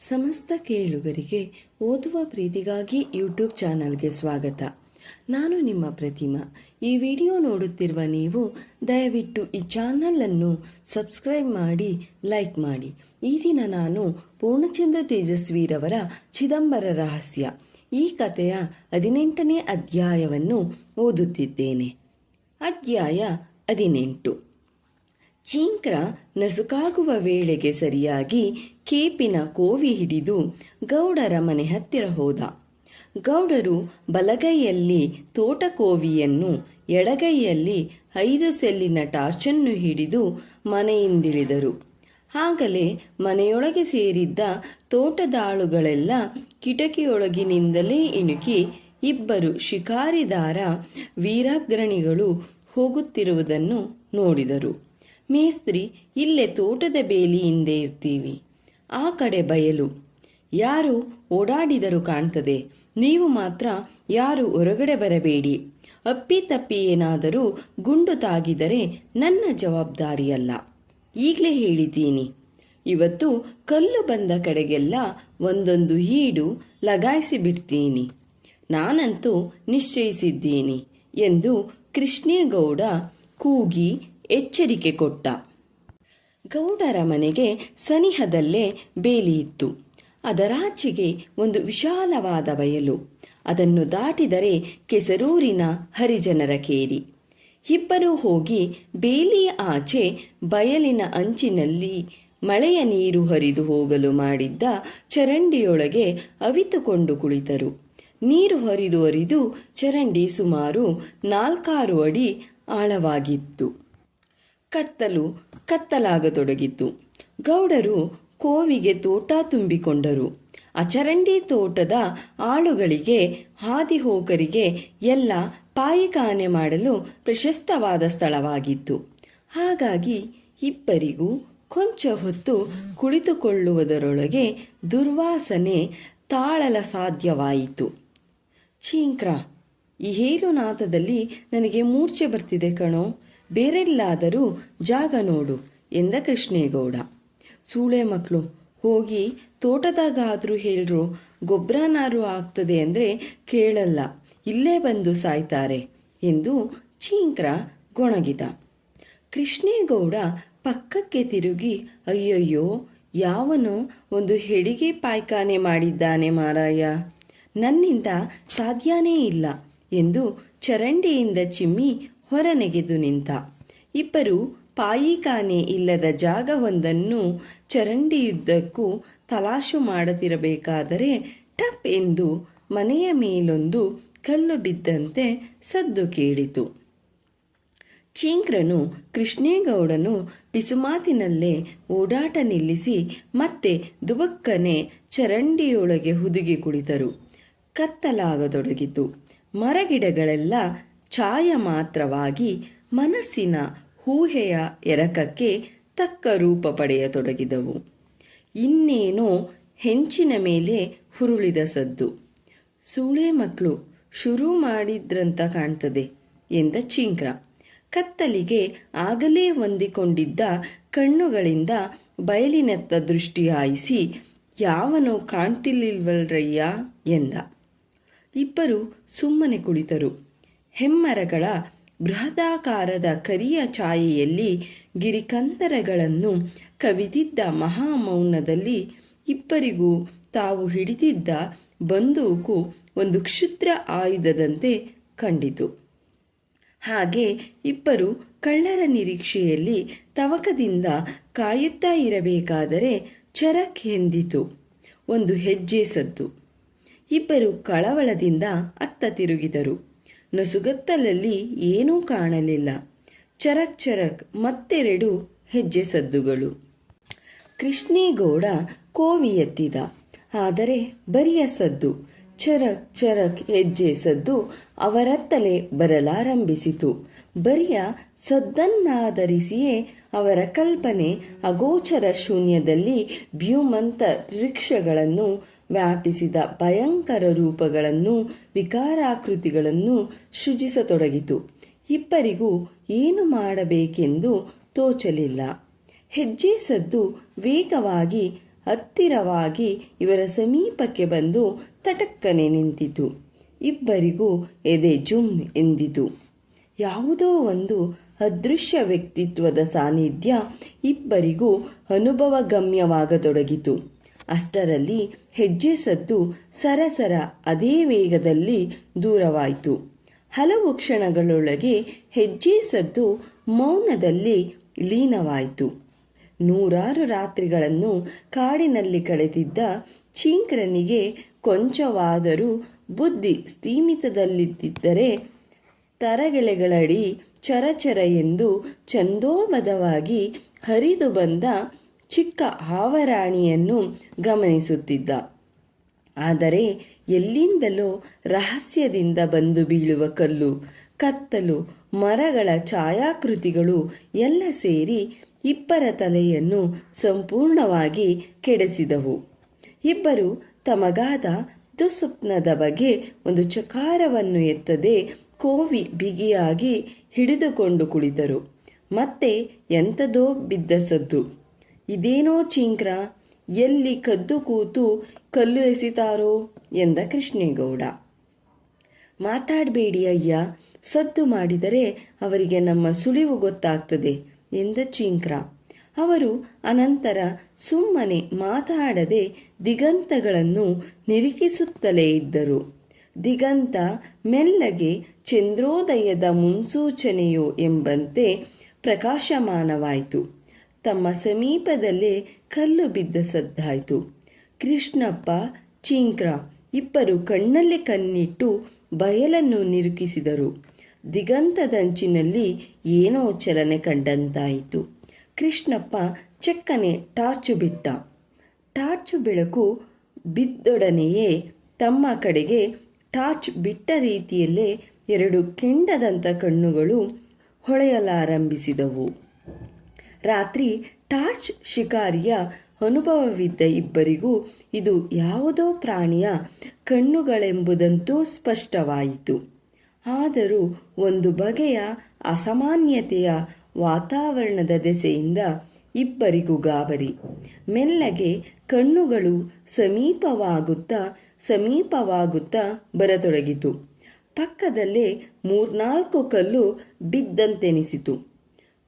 ಸಮಸ್ತ ಕೇಳುಗರಿಗೆ ಓದುವ ಪ್ರೀತಿಗಾಗಿ ಯೂಟ್ಯೂಬ್ ಚಾನಲ್ಗೆ ಸ್ವಾಗತ. ನಾನು ನಿಮ್ಮ ಪ್ರತಿಮಾ. ಈ ವಿಡಿಯೋ ನೋಡುತ್ತಿರುವ ನೀವು ದಯವಿಟ್ಟು ಈ ಚಾನಲನ್ನು ಸಬ್ಸ್ಕ್ರೈಬ್ ಮಾಡಿ, ಲೈಕ್ ಮಾಡಿ. ಈ ದಿನ ನಾನು ಪೂರ್ಣಚಂದ್ರ ತೇಜಸ್ವಿರವರ ಚಿದಂಬರ ರಹಸ್ಯ. ಈ ಕಥೆಯ ಹದಿನೆಂಟನೇ ಅಧ್ಯಾಯವನ್ನು ಓದುತ್ತಿದ್ದೇನೆ. ಅಧ್ಯಾಯ ಹದಿನೆಂಟು. ಚೀಂಕ್ರ ನಸುಕಾಗುವ ವೇಳೆಗೆ ಸರಿಯಾಗಿ ಕೇಪಿನ ಕೋವಿ ಹಿಡಿದು ಗೌಡರ ಮನೆ ಹತ್ತಿರ ಹೋದ. ಗೌಡರು ಬಲಗೈಯಲ್ಲಿ ತೋಟಕೋವಿಯನ್ನು, ಎಡಗೈಯಲ್ಲಿ ಐದು ಸೆಲ್ಲಿನ ಟಾರ್ಚನ್ನು ಹಿಡಿದು ಮನೆಯಿಂದಿಳಿದರು. ಆಗಲೇ ಮನೆಯೊಳಗೆ ಸೇರಿದ್ದ ತೋಟದಾಳುಗಳೆಲ್ಲ ಕಿಟಕಿಯೊಳಗಿನಿಂದಲೇ ಇಣುಕಿ ಇಬ್ಬರು ಶಿಕಾರಿದಾರ ವೀರಾಗ್ರಣಿಗಳು ಹೋಗುತ್ತಿರುವುದನ್ನು ನೋಡಿದರು. ಮೇಸ್ತ್ರಿ, ಇಲ್ಲೇ ತೋಟದ ಬೇಲಿ ಹಿಂದೆ ಇರ್ತೀವಿ. ಆ ಕಡೆ ಬಯಲು. ಯಾರು ಓಡಾಡಿದರೂ ಕಾಣ್ತದೆ. ನೀವು ಮಾತ್ರ ಯಾರು ಹೊರಗಡೆ ಬರಬೇಡಿ. ಅಪ್ಪಿ ತಪ್ಪಿ ಏನಾದರೂ ಗುಂಡು ತಾಗಿದರೆ ನನ್ನ ಜವಾಬ್ದಾರಿಯಲ್ಲ. ಈಗಲೇ ಹೇಳಿದ್ದೀನಿ. ಇವತ್ತು ಕಲ್ಲು ಬಂದ ಕಡೆಗೆಲ್ಲ ಒಂದೊಂದು ಹೀಡು ಲಗಾಯಿಸಿ ಬಿಡ್ತೀನಿ. ನಾನಂತೂ ನಿಶ್ಚಯಿಸಿದ್ದೀನಿ ಎಂದು ಕೃಷ್ಣೇಗೌಡ ಕೂಗಿ ಎಚ್ಚರಿಕೆ ಕೊಟ್ಟ. ಗೌಡರ ಮನೆಗೆ ಸನಿಹದಲ್ಲೇ ಬೇಲಿಯಿತ್ತು ಅದರಾಚೆಗೆ ಒಂದು ವಿಶಾಲವಾದ ಬಯಲು. ಅದನ್ನು ದಾಟಿದರೆ ಕೆಸರೂರಿನ ಹರಿಜನರ ಕೇರಿ. ಇಬ್ಬರೂ ಹೋಗಿ ಬೇಲಿಯ ಆಚೆ ಬಯಲಿನ ಅಂಚಿನಲ್ಲಿ ಮಳೆಯ ನೀರು ಹರಿದು ಹೋಗಲು ಮಾಡಿದ್ದ ಚರಂಡಿಯೊಳಗೆ ಅವಿತುಕೊಂಡು ಕುಳಿತರು. ನೀರು ಹರಿದು ಹರಿದು ಚರಂಡಿ ಸುಮಾರು ನಾಲ್ಕಾರು ಅಡಿ ಆಳವಾಗಿತ್ತು. ಕತ್ತಲು ಕತ್ತಲಾಗತೊಡಗಿತು. ಗೌಡರು ಕೋವಿಗೆ ತೋಟ ತುಂಬಿಕೊಂಡರು. ಅಚರಂಡಿ ತೋಟದ ಆಳುಗಳಿಗೆ ಹಾದಿಹೋಕರಿಗೆ ಎಲ್ಲ ಪಾಯಿಖಾನೆ ಮಾಡಲು ಪ್ರಶಸ್ತವಾದ ಸ್ಥಳವಾಗಿತ್ತು. ಹಾಗಾಗಿ ಇಬ್ಬರಿಗೂ ಕೊಂಚ ಹೊತ್ತು ಕುಳಿತುಕೊಳ್ಳುವುದರೊಳಗೆ ದುರ್ವಾಸನೆ ತಾಳಲ ಸಾಧ್ಯವಾಯಿತು. ಚೀಂಕ್ರ, ಈ ಹೇರುನಾಥದಲ್ಲಿ ನನಗೆ ಮೂರ್ಛೆ ಬರ್ತಿದೆ ಕಣೋ. ಬೇರೆಲ್ಲಾದರೂ ಜಾಗ ನೋಡು ಎಂದ ಕೃಷ್ಣೇಗೌಡ. ಸೂಳೆ ಮಕ್ಕಳು ಹೋಗಿ ತೋಟದಾಗಾದರೂ ಹೇಳ್ರು ಗೊಬ್ಬರನಾರು ಆಗ್ತದೆ ಅಂದರೆ ಕೇಳಲ್ಲ, ಇಲ್ಲೇ ಬಂದು ಸಾಯ್ತಾರೆ ಎಂದು ಚೀಂಕ್ರ ಗೊಣಗಿದ. ಕೃಷ್ಣೇಗೌಡ ಪಕ್ಕಕ್ಕೆ ತಿರುಗಿ, ಅಯ್ಯಯ್ಯೋ, ಯಾವನು ಒಂದು ಹೆಡಿಗೆ ಪಾಯ್ಖಾನೆ ಮಾಡಿದ್ದಾನೆ ಮಾರಾಯ, ನನ್ನಿಂದ ಸಾಧ್ಯನೇ ಇಲ್ಲ ಎಂದು ಚರಂಡಿಯಿಂದ ಚಿಮ್ಮಿ ಹೊರನೆಗೆದು ನಿಂತ. ಇಬ್ಬರು ಪಾಯಿಖಾನೆ ಇಲ್ಲದ ಜಾಗವೊಂದನ್ನು ಚರಂಡಿಯುದ್ದಕ್ಕೂ ತಲಾಶು ಮಾಡತಿರಬೇಕಾದರೆ ಟಪ್ ಎಂದು ಮನೆಯ ಮೇಲೊಂದು ಕಲ್ಲು ಬಿದ್ದಂತೆ ಸದ್ದು ಕೇಳಿತು. ಚೀಂಕ್ರನು ಕೃಷ್ಣೇಗೌಡನು ಪಿಸುಮಾತಿನಲ್ಲೇ ಓಡಾಟ ನಿಲ್ಲಿಸಿ ಮತ್ತೆ ದುಬಕ್ಕನೆ ಚರಂಡಿಯೊಳಗೆ ಹುದುಗಿ ಕುಳಿತರು. ಕತ್ತಲಾಗತೊಡಗಿತು. ಮರಗಿಡಗಳೆಲ್ಲ ಛಾಯ ಮಾತ್ರವಾಗಿ ಮನಸ್ಸಿನ ಊಹೆಯ ಎರಕಕ್ಕೆ ತಕ್ಕ ರೂಪ ಪಡೆಯತೊಡಗಿದವು. ಇನ್ನೇನೋ ಹೆಂಚಿನ ಮೇಲೆ ಹುರುಳಿದ ಸದ್ದು. ಸೂಳೆ ಮಕ್ಕಳು ಶುರು ಮಾಡಿದ್ರಂತ ಕಾಣ್ತದೆ ಎಂದ ಚಿಂಕ್ರ ಕತ್ತಲಿಗೆ ಆಗಲೇ ಹೊಂದಿಕೊಂಡಿದ್ದ ಕಣ್ಣುಗಳಿಂದ ಬಯಲಿನತ್ತ ದೃಷ್ಟಿ ಹಾಯಿಸಿ, ಯಾವನೋ ಕಾಣ್ತಿರ್ಲಿಲ್ವಲ್ರಯ್ಯ ಎಂದ. ಇಬ್ಬರು ಸುಮ್ಮನೆ ಕುಳಿತರು. ಹೆಮ್ಮರಗಳ ಬೃಹದಾಕಾರದ ಕರಿಯ ಛಾಯೆಯಲ್ಲಿ ಗಿರಿಕಂದರಗಳನ್ನು ಕವಿದಿದ್ದ ಮಹಾಮೌನದಲ್ಲಿ ಇಬ್ಬರಿಗೂ ತಾವು ಹಿಡಿದಿದ್ದ ಬಂದೂಕು ಒಂದು ಕ್ಷುದ್ರ ಆಯುಧದಂತೆ ಕಂಡಿತು. ಹಾಗೆ ಇಬ್ಬರು ಕಳ್ಳರ ನಿರೀಕ್ಷೆಯಲ್ಲಿ ತವಕದಿಂದ ಕಾಯುತ್ತಾ ಇರಬೇಕಾದರೆ ಚರಕ್ ಎಂದಿತು, ಒಂದು ಹೆಜ್ಜೆ ಸದ್ದು. ಇಬ್ಬರು ಕಳವಳದಿಂದ ಅತ್ತ ತಿರುಗಿದರು. ನಸುಗತ್ತಲಲ್ಲಿ ಏನೂ ಕಾಣಲಿಲ್ಲ. ಚರಕ್ ಚರಕ್ ಮತ್ತೆರಡು ಹೆಜ್ಜೆ ಸದ್ದುಗಳು. ಕೃಷ್ಣೇಗೌಡ ಕೋವಿ ಎತ್ತಿದ ಆದರೆ ಬರಿಯ ಸದ್ದು. ಚರಕ್ ಚರಕ್ ಹೆಜ್ಜೆ ಸದ್ದು ಅವರತ್ತಲೇ ಬರಲಾರಂಭಿಸಿತು. ಬರಿಯ ಸದ್ದನ್ನಾಧರಿಸಿಯೇ ಅವರ ಕಲ್ಪನೆ ಅಗೋಚರ ಶೂನ್ಯದಲ್ಲಿ ಭ್ಯೂಮಂತ ರಿಕ್ಷಗಳನ್ನು ವ್ಯಾಪಿಸಿದ ಭಯಂಕರ ರೂಪಗಳನ್ನು, ವಿಕಾರಾಕೃತಿಗಳನ್ನು ಸೃಜಿಸತೊಡಗಿತು. ಇಬ್ಬರಿಗೂ ಏನು ಮಾಡಬೇಕೆಂದು ತೋಚಲಿಲ್ಲ. ಹೆಜ್ಜೆ ಸದ್ದು ವೇಗವಾಗಿ, ಹತ್ತಿರವಾಗಿ ಇವರ ಸಮೀಪಕ್ಕೆ ಬಂದು ತಟಕ್ಕನೆ ನಿಂತಿತು. ಇಬ್ಬರಿಗೂ ಎದೆ ಜುಮ್ ಎಂದಿತು. ಯಾವುದೋ ಒಂದು ಅದೃಶ್ಯ ವ್ಯಕ್ತಿತ್ವದ ಸಾನ್ನಿಧ್ಯ ಇಬ್ಬರಿಗೂ ಅನುಭವಗಮ್ಯವಾಗತೊಡಗಿತು. ಅಷ್ಟರಲ್ಲಿ ಹೆಜ್ಜೆ ಸದ್ದು ಸರಸರ ಅದೇ ವೇಗದಲ್ಲಿ ದೂರವಾಯಿತು. ಹಲವು ಕ್ಷಣಗಳೊಳಗೆ ಹೆಜ್ಜೆ ಸದ್ದು ಮೌನದಲ್ಲಿ ಲೀನವಾಯಿತು. ನೂರಾರು ರಾತ್ರಿಗಳನ್ನು ಕಾಡಿನಲ್ಲಿ ಕಳೆದಿದ್ದ ಚೀಂಕ್ರನಿಗೆ ಕೊಂಚವಾದರೂ ಬುದ್ಧಿ ಸ್ಥೀಮಿತದಲ್ಲಿದ್ದರೆ ತರಗೆಲೆಗಳಡಿ ಚರಚರ ಎಂದು ಚಂದೋಬದವಾಗಿ ಹರಿದು ಬಂದ ಚಿಕ್ಕ ಆವರಾಣಿಯನ್ನು ಗಮನಿಸುತ್ತಿದ್ದ. ಆದರೆ ಎಲ್ಲಿಂದಲೋ ರಹಸ್ಯದಿಂದ ಬಂದು ಬೀಳುವ ಕಲ್ಲು, ಕತ್ತಲು, ಮರಗಳ ಛಾಯಾಕೃತಿಗಳು ಎಲ್ಲ ಸೇರಿ ಇಬ್ಬರ ತಲೆಯನ್ನು ಸಂಪೂರ್ಣವಾಗಿ ಕೆಡಿಸಿದವು. ಇಬ್ಬರು ತಮಗಾದ ದುಸ್ವಪ್ನದ ಬಗ್ಗೆ ಒಂದು ಚಕಾರವನ್ನು ಎತ್ತದೆ ಕೋವಿ ಬಿಗಿಯಾಗಿ ಹಿಡಿದುಕೊಂಡು ಕುಳಿತರು. ಮತ್ತೆ ಎಂಥದೋ ಬಿದ್ದ ಸದ್ದು. ಇದೇನೋ ಚಿಂಕ್ರ, ಎಲ್ಲಿ ಕದ್ದು ಕೂತು ಕಲ್ಲು ಎಸಿತಾರೋ ಎಂದ ಕೃಷ್ಣೇಗೌಡ. ಮಾತಾಡಬೇಡಿ ಅಯ್ಯ, ಸದ್ದು ಮಾಡಿದರೆ ಅವರಿಗೆ ನಮ್ಮ ಸುಳಿವು ಗೊತ್ತಾಗ್ತದೆ ಎಂದ ಚಿಂಕ್ರ. ಅವರು ಅನಂತರ ಸುಮ್ಮನೆ ಮಾತಾಡದೆ ದಿಗಂತಗಳನ್ನು ನಿರೀಕ್ಷಿಸುತ್ತಲೇ ಇದ್ದರು. ದಿಗಂತ ಮೆಲ್ಲಗೆ ಚಂದ್ರೋದಯದ ಮುನ್ಸೂಚನೆಯೋ ಎಂಬಂತೆ ಪ್ರಕಾಶಮಾನವಾಯಿತು. ತಮ್ಮ ಸಮೀಪದಲ್ಲೇ ಕಲ್ಲು ಬಿದ್ದ ಸದ್ದಾಯಿತು. ಕೃಷ್ಣಪ್ಪ, ಚೀಂಕ್ರ ಇಬ್ಬರು ಕಣ್ಣಲ್ಲಿ ಕಣ್ಣಿಟ್ಟು ಬಯಲನ್ನು ನಿರುಕಿಸಿದರು ದಿಗಂತದಂಚಿನಲ್ಲಿ ಏನೋ ಚಲನೆ ಕಂಡಂತಾಯಿತು. ಕೃಷ್ಣಪ್ಪ ಚಕ್ಕನೆ ಟಾರ್ಚು ಬಿಟ್ಟ. ಟಾರ್ಚು ಬೆಳಕು ಬಿದ್ದೊಡನೆಯೇ ತಮ್ಮ ಕಡೆಗೆ ಟಾರ್ಚ್ ಬಿಟ್ಟ ರೀತಿಯಲ್ಲೇ ಎರಡು ಕೆಂಡದಂಥ ಕಣ್ಣುಗಳು ಹೊಳೆಯಲಾರಂಭಿಸಿದವು. ರಾತ್ರಿ ಟಾರ್ಚ್ ಶಿಕಾರಿಯ ಅನುಭವವಿದ್ದ ಇಬ್ಬರಿಗೂ ಇದು ಯಾವುದೋ ಪ್ರಾಣಿಯ ಕಣ್ಣುಗಳೆಂಬುದಂತೂ ಸ್ಪಷ್ಟವಾಯಿತು. ಆದರೂ ಒಂದು ಬಗೆಯ ಅಸಾಮಾನ್ಯತೆಯ ವಾತಾವರಣದ ದೆಸೆಯಿಂದ ಇಬ್ಬರಿಗೂ ಗಾಬರಿ. ಮೆಲ್ಲಗೆ ಕಣ್ಣುಗಳು ಸಮೀಪವಾಗುತ್ತಾ ಸಮೀಪವಾಗುತ್ತಾ ಬರತೊಡಗಿತು. ಪಕ್ಕದಲ್ಲೇ ಮೂರ್ನಾಲ್ಕು ಕಲ್ಲು ಬಿದ್ದಂತೆನಿಸಿತು.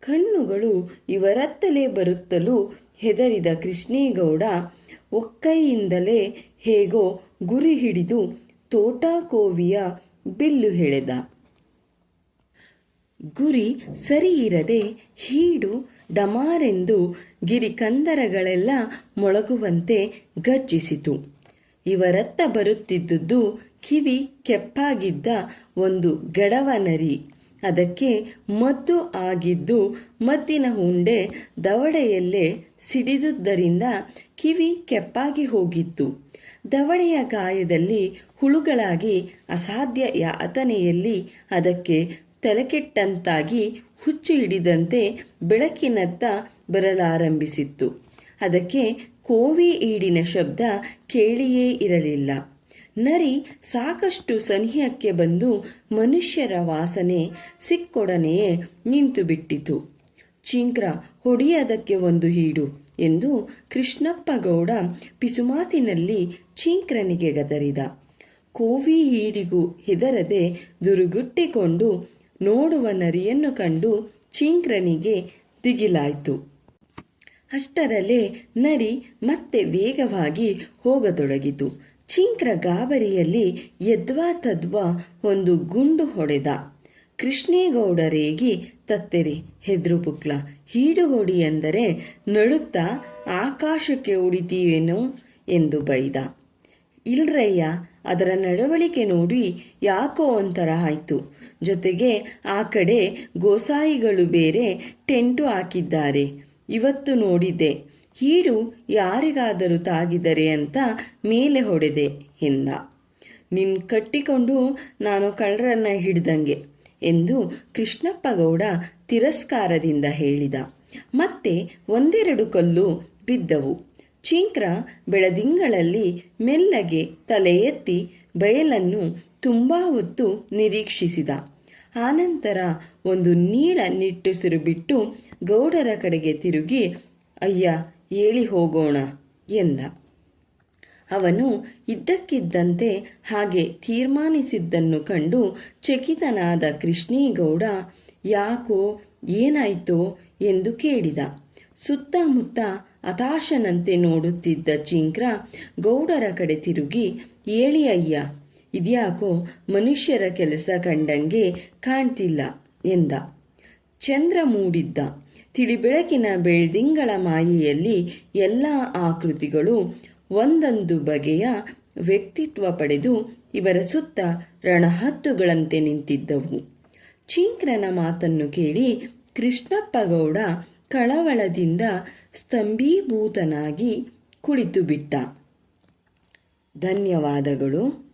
ಕಣ್ಣುಗಳು ಇವರತ್ತಲೇ ಬರುತ್ತಲೂ ಹೆದರಿದ ಕೃಷ್ಣೇಗೌಡ ಒಕ್ಕೈಯಿಂದಲೇ ಹೇಗೋ ಗುರಿ ಹಿಡಿದು ತೋಟಾಕೋವಿಯ ಬಿಲ್ಲು ಹೆಳೆದ. ಗುರಿ ಸರಿಯಿರದೆ ಹೀಡು ಡಮಾರೆಂದು ಗಿರಿಕಂದರಗಳೆಲ್ಲ ಮೊಳಗುವಂತೆ ಗರ್ಜಿಸಿತು. ಇವರತ್ತ ಬರುತ್ತಿದ್ದುದು ಕಿವಿ ಕೆಪ್ಪಾಗಿದ್ದ ಒಂದು ಗಡವ ನರಿ ಅದಕ್ಕೆ ಮದ್ದು ಆಗಿದ್ದು ಮದ್ದಿನ ಉಂಡೆ ದವಡೆಯಲ್ಲೇ ಸಿಡಿದುದರಿಂದ ಕಿವಿ ಕೆಪ್ಪಾಗಿ ಹೋಗಿತ್ತು. ದವಡೆಯ ಗಾಯದಲ್ಲಿ ಹುಳುಗಳಾಗಿ ಅಸಾಧ್ಯ ಯಾತನೆಯಲ್ಲಿ ಅದಕ್ಕೆ ತಲೆಕೆಟ್ಟಂತಾಗಿ ಹುಚ್ಚು ಹಿಡಿದಂತೆ ಬೆಳಕಿನತ್ತ ಬರಲಾರಂಭಿಸಿತ್ತು. ಅದಕ್ಕೆ ಕೋವಿ ಈಡಿನ ಶಬ್ದ ಕೇಳಿಯೇ ಇರಲಿಲ್ಲ. ನರಿ ಸಾಕಷ್ಟು ಸನಿಹಕ್ಕೆ ಬಂದು ಮನುಷ್ಯರ ವಾಸನೆ ಸಿಕ್ಕೊಡನೆಯೇ ನಿಂತು ಬಿಟ್ಟಿತು ಚೀಂಕ್ರ ಹೊಡಿಯದಕ್ಕೆ ಒಂದು ಹೀಡು ಎಂದು ಕೃಷ್ಣಪ್ಪಗೌಡ ಪಿಸುಮಾತಿನಲ್ಲಿ ಚಿಂಕ್ರನಿಗೆ ಗದರಿದ. ಕೋವಿ ಹೀಡಿಗೂ ಹೆದರದೆ ದುರುಗುಟ್ಟಿಕೊಂಡು ನೋಡುವ ನರಿಯನ್ನು ಕಂಡು ಚಿಂಕ್ರನಿಗೆ ದಿಗಿಲಾಯಿತು. ಅಷ್ಟರಲ್ಲೇ ನರಿ ಮತ್ತೆ ವೇಗವಾಗಿ ಹೋಗತೊಡಗಿತು. ಚೀಂಕ್ರ ಗಾಬರಿಯಲ್ಲಿ ಯದ್ವಾ ತದ್ವಾ ಒಂದು ಗುಂಡು ಹೊಡೆದ. ಕೃಷ್ಣೇಗೌಡರೇಗಿ, ತತ್ತೆರಿ, ಹೆದ್ರು ಪುಕ್ಲ ಹೀಡು ಹೊಡಿ ಎಂದರೆ ನಡುತ್ತಾ ಆಕಾಶಕ್ಕೆ ಉಡಿತೀವೇನೋ ಎಂದು ಬೈದ. ಇಲ್ರಯ್ಯ, ಅದರ ನಡವಳಿಕೆ ನೋಡಿ ಯಾಕೋ ಒಂಥರ ಆಯ್ತು. ಜೊತೆಗೆ ಆ ಕಡೆ ಗೋಸಾಯಿಗಳು ಬೇರೆ ಟೆಂಟು ಹಾಕಿದ್ದಾರೆ. ಇವತ್ತು ನೋಡಿದ್ದೆ. ಹೀಡು ಯಾರಿಗಾದರೂ ತಾಗಿದರೆ ಅಂತ ಮೇಲೆ ಹೊಡೆದೆ ಎಂದ. ನಿನ್ ಕಟ್ಟಿಕೊಂಡು ನಾನು ಕಳ್ಳರನ್ನ ಹಿಡ್ದಂಗೆ ಎಂದು ಕೃಷ್ಣಪ್ಪ ಗೌಡ ತಿರಸ್ಕಾರದಿಂದ ಹೇಳಿದ. ಮತ್ತೆ ಒಂದೆರಡು ಕಲ್ಲು ಬಿದ್ದವು. ಚಿಂಕ್ರ ಬೆಳದಿಂಗಳಲ್ಲಿ ಮೆಲ್ಲಗೆ ತಲೆ ಎತ್ತಿ ಬಯಲನ್ನು ತುಂಬಾ ಹೊತ್ತು ನಿರೀಕ್ಷಿಸಿದ. ಆನಂತರ ಒಂದು ನೀಳ ನಿಟ್ಟುಸಿರು ಬಿಟ್ಟು ಗೌಡರ ಕಡೆಗೆ ತಿರುಗಿ, ಅಯ್ಯ ಹೇಳಿ ಹೋಗೋಣ ಎಂದ. ಅವನು ಇದ್ದಕ್ಕಿದ್ದಂತೆ ಹಾಗೆ ತೀರ್ಮಾನಿಸಿದ್ದನ್ನು ಕಂಡು ಚಕಿತನಾದ ಕೃಷ್ಣೇಗೌಡ, ಯಾಕೋ, ಏನಾಯ್ತೋ? ಎಂದು ಕೇಳಿದ. ಸುತ್ತಮುತ್ತ ಹತಾಶನಂತೆ ನೋಡುತ್ತಿದ್ದ ಚಿಂಕ್ರ ಗೌಡರ ಕಡೆ ತಿರುಗಿ, ಏಳಿ ಅಯ್ಯ, ಇದ್ಯಾಕೋ ಮನುಷ್ಯರ ಕೆಲಸ ಕಂಡಂಗೆ ಕಾಣ್ತಿಲ್ಲ? ಎಂದ. ಚಂದ್ರ ಮೂಡಿದ್ದ. ತಿಳಿಬೆಳಕಿನ ಬೆಳ್ದಿಂಗಳ ಮಾಯೆಯಲ್ಲಿ ಎಲ್ಲ ಆಕೃತಿಗಳು ಒಂದೊಂದು ಬಗೆಯ ವ್ಯಕ್ತಿತ್ವ ಪಡೆದು ಇವರ ಸುತ್ತ ರಣಹತ್ತುಗಳಂತೆ ನಿಂತಿದ್ದವು. ಚಿಂಕ್ರನ ಮಾತನ್ನು ಕೇಳಿ ಕೃಷ್ಣಪ್ಪಗೌಡ ಕಳವಳದಿಂದ ಸ್ತಂಭೀಭೂತನಾಗಿ ಕುಳಿತು ಬಿಟ್ಟ ಧನ್ಯವಾದಗಳು.